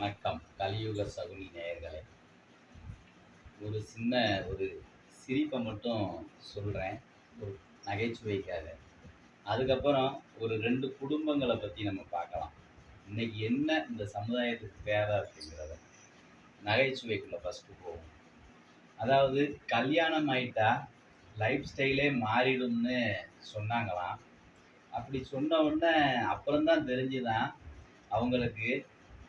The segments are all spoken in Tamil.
வணக்கம் கலியுக சகுனி நேயர்களே. ஒரு சின்ன ஒரு சிரிப்பை மட்டும் சொல்கிறேன் ஒரு நகைச்சுவைக்காக. அதுக்கப்புறம் ஒரு ரெண்டு குடும்பங்களை பற்றி நம்ம பார்க்கலாம். இன்னைக்கு என்ன இந்த சமுதாயத்துக்கு தேவை அப்படிங்கிறத நகைச்சுவைக்குள்ளே ஃபஸ்ட்டு போவோம். அதாவது கல்யாணம் ஆயிட்டா லைஃப் ஸ்டைலே மாறிடும்னு சொன்னாங்களாம். அப்படி சொன்ன உடனே அப்புறம்தான் தெரிஞ்சுதான் அவங்களுக்கு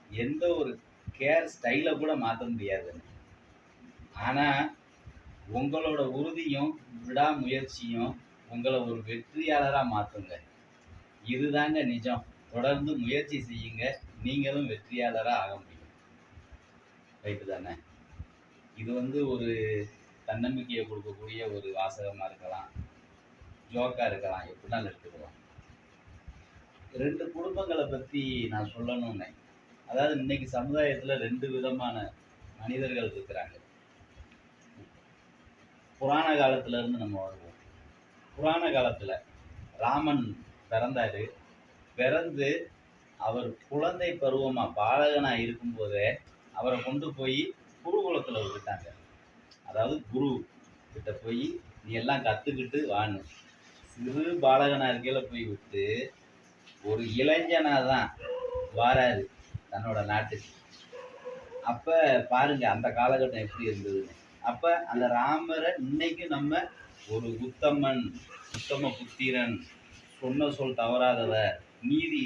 எந்த ஒரு கேர் ஸ்டைலை கூட மாற்ற முடியாது. ஆனால் உங்களோட உறுதியும் விடாமுயற்சியும் உங்களை ஒரு வெற்றியாளராக மாற்றுங்க இதுதாங்க நிஜம். தொடர்ந்து முயற்சி செய்யுங்க. நீங்களும் வெற்றியாளராக ஆக முடியும். ரைட்டு தானே? இது வந்து ஒரு தன்னம்பிக்கையை கொடுக்கக்கூடிய ஒரு வாசகமாக இருக்கலாம். ஜோக்காக இருக்கலாம். எப்படினாலும் எடுத்துக்கலாம். ரெண்டு குடும்பங்களை பற்றி நான் சொல்லணும்னே அதாவது இன்னைக்கு சமுதாயத்தில் ரெண்டு விதமான மனிதர்கள் இருக்கிறாங்க. புராண காலத்திலேருந்து நம்ம வருவோம். புராண காலத்தில் ராமன் பிறந்தாரு. பிறந்து அவர் குழந்தை பருவமாக பாலகனாக இருக்கும்போதே அவரை கொண்டு போய் குருகுலத்தில் விட்டுட்டாங்க. அதாவது குரு கிட்ட போய் நீ எல்லாம் கற்றுக்கிட்டு வான்னு சிறு பாலகனாக இருக்கையில் போய் விட்டு ஒரு இளைஞனாக தான் வாராரு. தன்னோட நாட்டுக்கு அப்போ பாருங்க அந்த காலகட்டம் எப்படி இருந்தது அப்போ அந்த ராமரை இன்னைக்கு நம்ம ஒரு உத்தமன் உத்தம புத்திரன் சொன்ன சொல் தவறாதவர் நீதி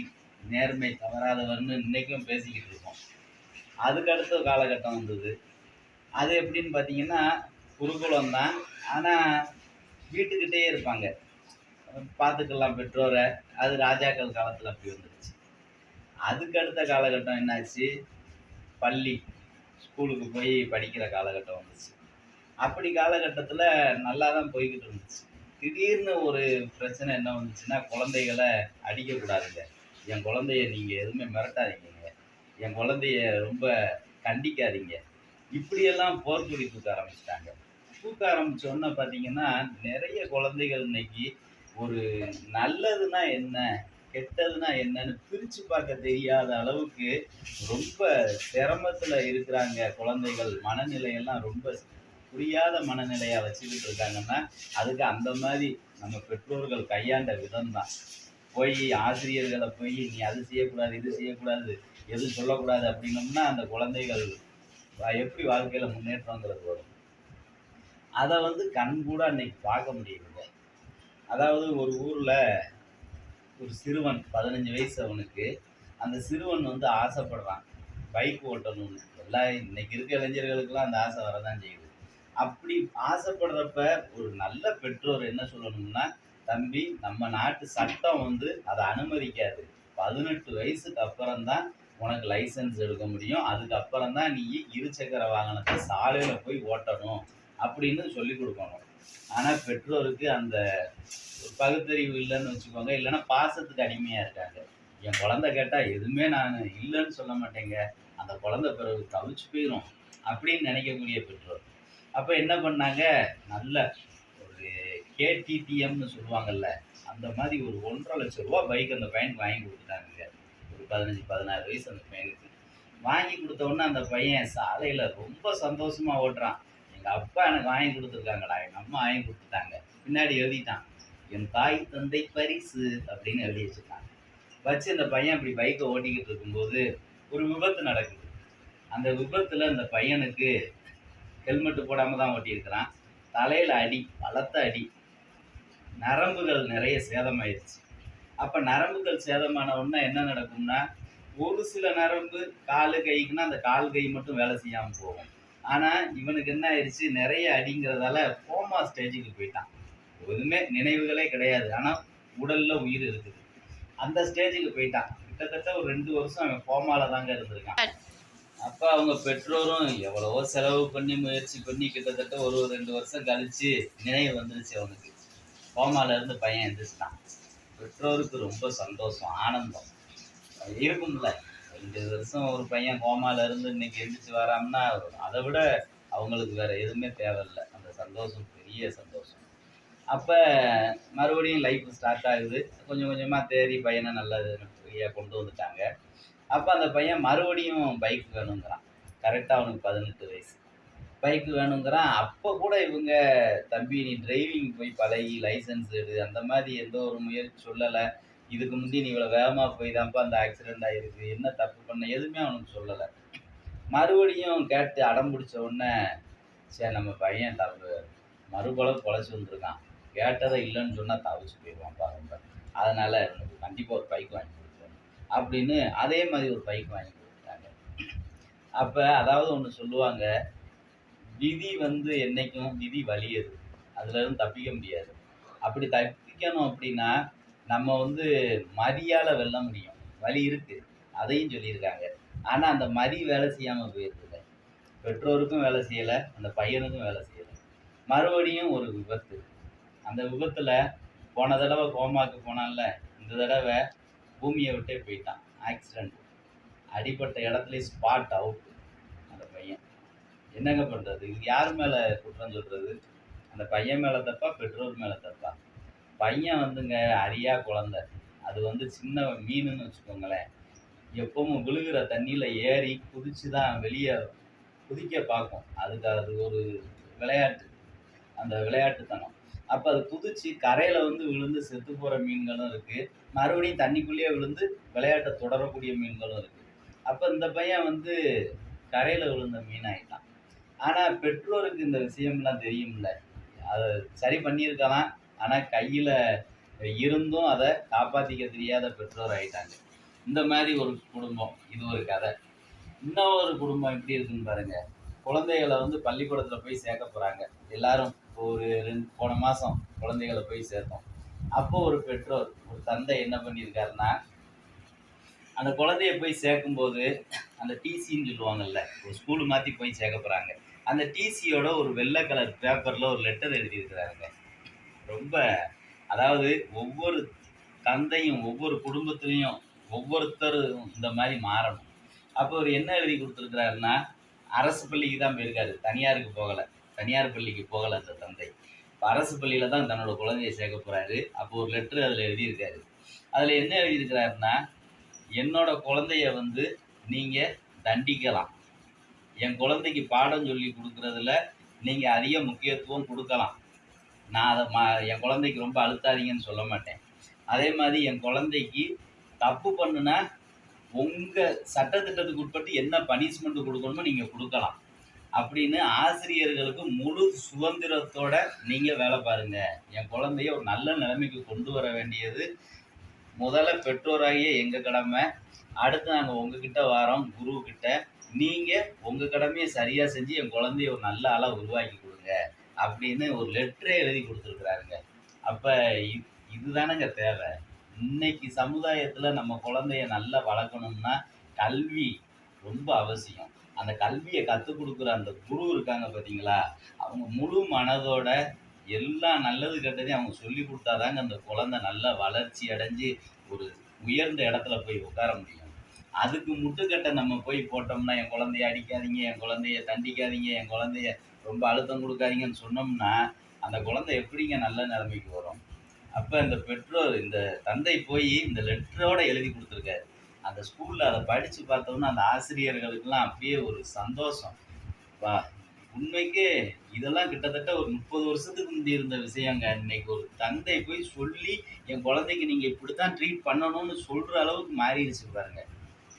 நேர்மை தவறாதவர்னு இன்றைக்கும் பேசிக்கிட்டு இருக்கோம். அதுக்கு அடுத்த காலகட்டம் வந்தது. அது எப்படின்னு பார்த்தீங்கன்னா குருகுலம் தான் ஆனால் வீட்டுக்கிட்டே இருப்பாங்க. பார்த்துக்கலாம் பெற்றோரை. அது ராஜாக்கள் காலத்தில் அப்படி வந்துருச்சு. அதுக்கு அடுத்த காலகட்டம் என்னாச்சு? பள்ளி. ஸ்கூலுக்கு போய் படிக்கிற காலகட்டம் வந்துச்சு. அப்படி காலகட்டத்தில் நல்லா தான் போய்கிட்டு இருந்துச்சு. திடீர்னு ஒரு பிரச்சனை என்ன வந்துச்சுன்னா குழந்தைகளை அடிக்கக்கூடாதுங்க என் குழந்தைய நீங்கள் எதுவுமே மிரட்டாதீங்க. என் குழந்தைய ரொம்ப கண்டிக்காதீங்க. இப்படியெல்லாம் போர்க்குடி தூக்க ஆரம்பிச்சிட்டாங்க. தூக்க ஆரம்பித்தோன்னே பார்த்தீங்கன்னா நிறைய குழந்தைகள் இன்னைக்கு ஒரு நல்லதுன்னா என்ன? கெட்டதுன்னா என்னன்னு பிரித்து பார்க்க தெரியாத அளவுக்கு ரொம்ப சிரமத்தில் இருக்கிறாங்க குழந்தைகள். மனநிலையெல்லாம் ரொம்ப புரியாத மனநிலையாக வச்சுக்கிட்டு இருக்காங்கன்னா அதுக்கு அந்த மாதிரி நம்ம பெற்றோர்கள் கையாண்ட விதம் தான் போய் ஆசிரியர்களை போய் நீ அது செய்யக்கூடாது இது செய்யக்கூடாது எதுவும் சொல்லக்கூடாது அப்படின்னோம்னா அந்த குழந்தைகள் எப்படி வாழ்க்கையில் முன்னேற்றங்கிறது வரும். அதை வந்து கண் கூட அன்னைக்கு பார்க்க முடியல அதாவது ஒரு ஊரில் ஒரு சிறுவன் பதினஞ்சு வயசு அவனுக்கு. அந்த சிறுவன் வந்து ஆசைப்படுறான். பைக் ஓட்டணும்னு. எல்லா இன்னைக்கு இருக்க இளைஞர்களுக்கெல்லாம் அந்த ஆசை வரதான் செய்யுது. அப்படி ஆசைப்படுறப்ப ஒரு நல்ல பெற்றோர் என்ன சொல்லணும்னா தம்பி நம்ம நாட்டு சட்டம் வந்து அதை அனுமதிக்காது. பதினெட்டு வயசுக்கு அப்புறம் தான் உனக்கு லைசன்ஸ் எடுக்க முடியும். அதுக்கப்புறம் தான் நீ இருசக்கர வாகனத்தை சாலையில் போய் ஓட்டணும். அப்படின்னு சொல்லி கொடுக்கணும். ஆனால் பெற்றோருக்கு அந்த ஒரு பகுத்தறிவு இல்லைன்னு வச்சுக்கோங்க. இல்லைன்னா பாசத்துக்கு அடிமையாக இருக்காங்க. என் குழந்தை கேட்டால் எதுவுமே நான் இல்லைன்னு சொல்ல மாட்டேங்க. அந்த குழந்தை பிறகு தவிச்சு போயிடும் அப்படின்னு நினைக்கக்கூடிய பெற்றோர். அப்போ என்ன பண்ணாங்க? நல்ல ஒரு கேடிடிஎம்னு சொல்லுவாங்கல்ல அந்த மாதிரி ஒரு ஒன்றரை லட்சம் ரூபா பைக் அந்த பையனுக்கு வாங்கி கொடுத்துட்டாங்க. ஒரு பதினஞ்சு பதினாறு வயசு அந்த பையனுக்கு. வாங்கி கொடுத்த உடனே அந்த பையன் சாலையில் ரொம்ப சந்தோஷமாக ஓட்டுறான். எங்கள் அப்பா எனக்கு வாங்கி கொடுத்துருக்காங்கடா எங்கள் அம்மா வாங்கி கொடுத்துட்டாங்க. பின்னாடி எழுதிட்டான் என் தாய் தந்தை பரிசு அப்படின்னு எழுதி வச்சுருக்காங்க. வச்சு அந்த பையன் அப்படி பைக்கை ஓட்டிக்கிட்டு இருக்கும்போது ஒரு விபத்து நடக்குது. அந்த விபத்தில் அந்த பையனுக்கு ஹெல்மெட்டு போடாமல் தான் ஓட்டியிருக்கிறான். தலையில் அடி பலத்த அடி. நரம்புகள் நிறைய சேதமாயிருச்சு. அப்போ நரம்புகள் சேதமான உடனே என்ன நடக்கும்னா ஒரு சில நரம்பு காலு கைக்குன்னா அந்த கால் கை மட்டும் வேலை செய்யாமல் போகும். ஆனால் இவனுக்கு என்ன ஆயிடுச்சு? நிறைய அடிங்கிறதால கோமா ஸ்டேஜுக்கு போயிட்டான். எதுவுமே நினைவுகளே கிடையாது. ஆனால் உடல்ல உயிர் இருக்குது. அந்த ஸ்டேஜுக்கு போயிட்டான். கிட்டத்தட்ட ஒரு ரெண்டு வருஷம் அவன் கோமால தாங்க இருந்திருக்கான். அப்போ அவங்க பெற்றோரும் எவ்வளவோ செலவு பண்ணி முயற்சி பண்ணி கிட்டத்தட்ட ஒரு ரெண்டு வருஷம் கழிச்சு நினைவு வந்துருச்சு அவனுக்கு. கோமால இருந்து பையன் எந்திரிச்சிட்டான். பெற்றோருக்கு ரொம்ப சந்தோஷம் ஆனந்தம். இருக்கும்ல ரெண்டு வருஷம் ஒரு பையன் கோமால இருந்து இன்னைக்கு எந்திரிச்சு வரான்னா அதை விட அவங்களுக்கு வேற எதுவுமே தேவையில்லை. அந்த சந்தோஷம் பெரிய சந்தோஷம். அப்போ மறுபடியும் லைஃப் ஸ்டார்ட் ஆகுது. கொஞ்சம் கொஞ்சமாக தேடி பையனை நல்லா ஃப்ரீயாக கொண்டு வந்துட்டாங்க. அப்போ அந்த பையன் மறுபடியும் பைக் வேணுங்கிறான். கரெக்டாக அவனுக்கு பதினெட்டு வயசு. பைக் வேணுங்கிறான். அப்போ கூட இவங்க தம்பி நீ டிரைவிங் போய் பழகி லைசன்ஸ் எடு அந்த மாதிரி எந்த ஒரு முயற்சி சொல்லலை. இதுக்கு முந்தி நீ இவ்வளோ வேகமாக போய் தான்ப்பா அந்த ஆக்சிடெண்ட் ஆகிருக்கு என்ன தப்பு பண்ண? எதுவுமே அவனுக்கு சொல்லலை. மறுபடியும் கேட்டு அடம் பிடிச்ச உடனே சரி நம்ம பையன் தப்பு. மறுபலம் பொழைச்சி வந்துருக்கான். கேட்டதை இல்லைன்னு சொன்னால் தவிச்சு போயிடுவான்ப்பா ரொம்ப. அதனால் எனக்கு கண்டிப்பாக ஒரு பைக் வாங்கி கொடுத்தேன் அப்படின்னு அதே மாதிரி ஒரு பைக் வாங்கி கொடுத்தாங்க அப்போ அதாவது ஒன்று சொல்லுவாங்க விதி வந்து என்னைக்கும் விதி வலியது. அதுலேருந்து தப்பிக்க முடியாது. அப்படி தப்பிக்கணும் அப்படின்னா நம்ம வந்து மதியால் வெல்ல முடியும் வழி இருக்குது அதையும் சொல்லியிருக்காங்க. ஆனால் அந்த மதி வேலை செய்யாமல் போயிருக்குல்ல. பெற்றோருக்கும் வேலை செய்யலை அந்த பையனுக்கும் வேலை செய்யலை. மறுபடியும் ஒரு விபத்து. அந்த விபத்தில் போன தடவை கோமாக்கு போனான்ல இந்த தடவை பூமியை விட்டே போயிட்டான். ஆக்சிடெண்ட் அடிப்பட்ட இடத்துல ஸ்பாட் அவுட் அந்த பையன். என்னங்க பண்ணுறது இது யார் மேலே குற்றம் சொல்கிறது அந்த பையன் மேலே தப்பா பெற்றோர் மேலே தப்பா? பையன் வந்துங்க அரியா குழந்தை. அது வந்து சின்ன மீனுன்னு வச்சுக்கோங்களேன். எப்பவும் விழுகிற தண்ணியில் ஏறி குதிச்சு தான் வெளியே குதிக்க பார்க்கும். அதுக்கு அது ஒரு விளையாட்டு. அந்த விளையாட்டுத்தனம். அப்போ அது குதிச்சு கரையில் வந்து விழுந்து செத்து போகிற மீன்களும் இருக்குது மறுபடியும் தண்ணிக்குள்ளேயே விழுந்து விளையாட்டை தொடரக்கூடிய மீன்களும் இருக்குது அப்போ இந்த பையன் வந்து கரையில் விழுந்த மீன் ஆகிட்டான் ஆனால் பெற்றோருக்கு இந்த விஷயம்லாம் தெரியும்ல. அதை சரி பண்ணியிருக்கலாம். ஆனால் கையில் இருந்தும் அதை காப்பாற்றிக்க தெரியாத பெற்றோர் ஆகிட்டாங்க இந்த மாதிரி ஒரு குடும்பம் இது ஒரு கதை. இன்னொரு குடும்பம் எப்படி இருக்குன்னு பாருங்க. குழந்தைகளை வந்து பள்ளிக்கூடத்தில் போய் சேர்க்க போகிறாங்க எல்லாரும் ஒரு ரெண்டு போன மாதம் குழந்தைகளை போய் சேர்த்தோம். அப்போ ஒரு பெற்றோர் ஒரு தந்தை என்ன பண்ணியிருக்காருன்னா அந்த குழந்தைய போய் சேர்க்கும்போது அந்த டிசின்னு சொல்லுவாங்கல்ல ஒரு ஸ்கூலு மாற்றி போய் சேர்க்க போகிறாங்க அந்த டிசியோட ஒரு வெள்ளை கலர் பேப்பரில் ஒரு லெட்டர் எழுதியிருக்கிறாருங்க. ரொம்ப அதாவது ஒவ்வொரு தந்தையும் ஒவ்வொரு குடும்பத்துலேயும் ஒவ்வொருத்தரும் இந்த மாதிரி மாறணும். அப்போ அவர் என்ன எழுதி கொடுத்துருக்கிறாருன்னா அரசு பள்ளிக்கு தான் போயிருக்காரு. தனியாருக்கு போகலை. தனியார் பள்ளிக்கு போகலை அந்த தந்தை. இப்போ அரசு பள்ளியில் தான் தன்னோட குழந்தைய சேர்க்க போகிறாரு அப்போ ஒரு லெட்ரு அதில் எழுதியிருக்காரு. அதில் என்ன எழுதியிருக்கிறாருன்னா என்னோட குழந்தைய வந்து நீங்கள் தண்டிக்கலாம். என் குழந்தைக்கு பாடம் சொல்லி கொடுக்குறதுல நீங்கள் அதிக முக்கியத்துவம் கொடுக்கலாம். நான் அதை மா என் குழந்தைக்கு ரொம்ப அழுத்தாதீங்கன்னு சொல்ல மாட்டேன். அதே மாதிரி என் குழந்தைக்கு தப்பு பண்ணுனா உங்கள் சட்டத்திட்டத்துக்கு உட்பட்டு என்ன பனிஷ்மெண்ட் கொடுக்கணுமோ நீங்கள் கொடுக்கலாம். அப்படின்னு ஆசிரியர்களுக்கு முழு சுதந்திரத்தோட நீங்கள் வேலை பாருங்கள் என் குழந்தைய ஒரு நல்ல நிலைமைக்கு கொண்டு வர வேண்டியது முதல்ல பெற்றோராகிய எங்கள் கடமை. அடுத்து நாங்கள் உங்ககிட்ட வரோம் குருக்கிட்ட நீங்கள் உங்கள் கடமையை சரியாக செஞ்சு என் குழந்தைய ஒரு நல்ல ஆளாக உருவாக்கி கொடுங்க. அப்படின்னு ஒரு லெட்டரே எழுதி கொடுத்துருக்குறாருங்க. அப்போ இதுதானங்க தேவை. இன்னைக்கு சமுதாயத்தில் நம்ம குழந்தைய நல்லா வளர்க்கணும்னா கல்வி ரொம்ப அவசியம். அந்த கல்வியை கற்றுக் கொடுக்குற அந்த குரு இருக்காங்க பார்த்தீங்களா அவங்க முழு மனதோட எல்லா நல்லது கெட்டதையும் அவங்க சொல்லி கொடுத்தாதாங்க அந்த குழந்தை நல்லா வளர்ச்சி அடைஞ்சு ஒரு உயர்ந்த இடத்துல போய் உட்கார முடியும். அதுக்கு முட்டுக்கட்டை நம்ம போய் போட்டோம்னா என் குழந்தைய அடிக்காதீங்க என் குழந்தைய தண்டிக்காதீங்க என் குழந்தைய ரொம்ப அழுத்தம் கொடுக்காதீங்கன்னு சொன்னோம்னா அந்த குழந்தை எப்படிங்க நல்ல நிலைமைக்கு வரும்? அப்போ இந்த பெற்றோர் இந்த தந்தை போய் இந்த லெட்டரோட எழுதி கொடுத்துருக்காரு. அந்த ஸ்கூலில் அதை படித்து பார்த்தோம்னா அந்த ஆசிரியர்களுக்கெல்லாம் அப்படியே ஒரு சந்தோஷம். வா உண்மைக்கு இதெல்லாம் கிட்டத்தட்ட ஒரு முப்பது வருஷத்துக்கு முந்தி இருந்த விஷயங்க. இன்னைக்கு ஒரு தந்தை போய் சொல்லி என் குழந்தைக்கு நீங்கள் இப்படி தான் ட்ரீட் பண்ணணும்னு சொல்கிற அளவுக்கு மாறிடுச்சு பாருங்க.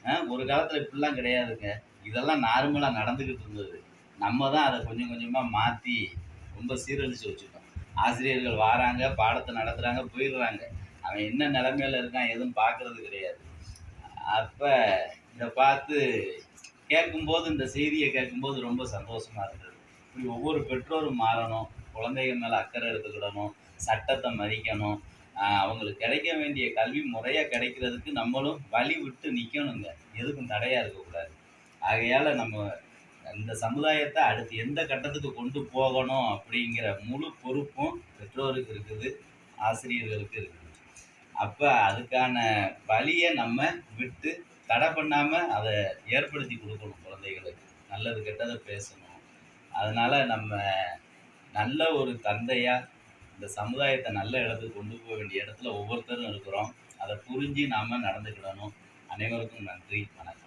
ஆ, ஒரு காலத்தில் இப்படிலாம் கிடையாதுங்க. இதெல்லாம் நார்மலாக நடந்துக்கிட்டு இருந்தது. நம்ம தான் அதை கொஞ்சம் கொஞ்சமாக மாற்றி ரொம்ப சீரழிச்சு வச்சுட்டோம். ஆசிரியர்கள் வராங்க பாடத்தை நடத்துகிறாங்க போயிடுறாங்க. அவன் என்ன நிலமையில இருக்கான் எதுவும் பார்க்கறது கிடையாது. அப்போ இதை பார்த்து கேட்கும்போது இந்த செய்தியை கேட்கும்போது ரொம்ப சந்தோஷமாக இருந்தது. இப்படி ஒவ்வொரு பெற்றோரும் மாறணும் குழந்தைகள் மேலே அக்கறை எடுத்துக்கிடணும் சட்டத்தை மதிக்கணும். அவங்களுக்கு கிடைக்க வேண்டிய கல்வி முறையாக கிடைக்கிறதுக்கு நம்மளும் வழி விட்டு நிற்கணுங்க எதுக்கும் தடையாக இருக்கக்கூடாது. ஆகையால் நம்ம இந்த சமுதாயத்தை அடுத்து எந்த கட்டத்துக்கு கொண்டு போகணும் அப்படிங்கிற முழு பொறுப்பும் பெற்றோருக்கு இருக்குது ஆசிரியர்களுக்கு இருக்குது. அப்போ அதுக்கான வழியை நம்ம விட்டு தடை பண்ணாமல் அதை ஏற்படுத்தி கொடுக்கணும் குழந்தைகளுக்கு. நல்லது கெட்டதை பேசணும். அதனால் நம்ம நல்ல ஒரு தந்தையாக இந்த சமுதாயத்தை நல்ல இடத்துக்கு கொண்டு போக வேண்டிய இடத்துல ஒவ்வொருத்தரும் இருக்கிறோம். அதை புரிஞ்சு நாம் நடந்துக்கிடணும். அனைவருக்கும் நன்றி வணக்கம்.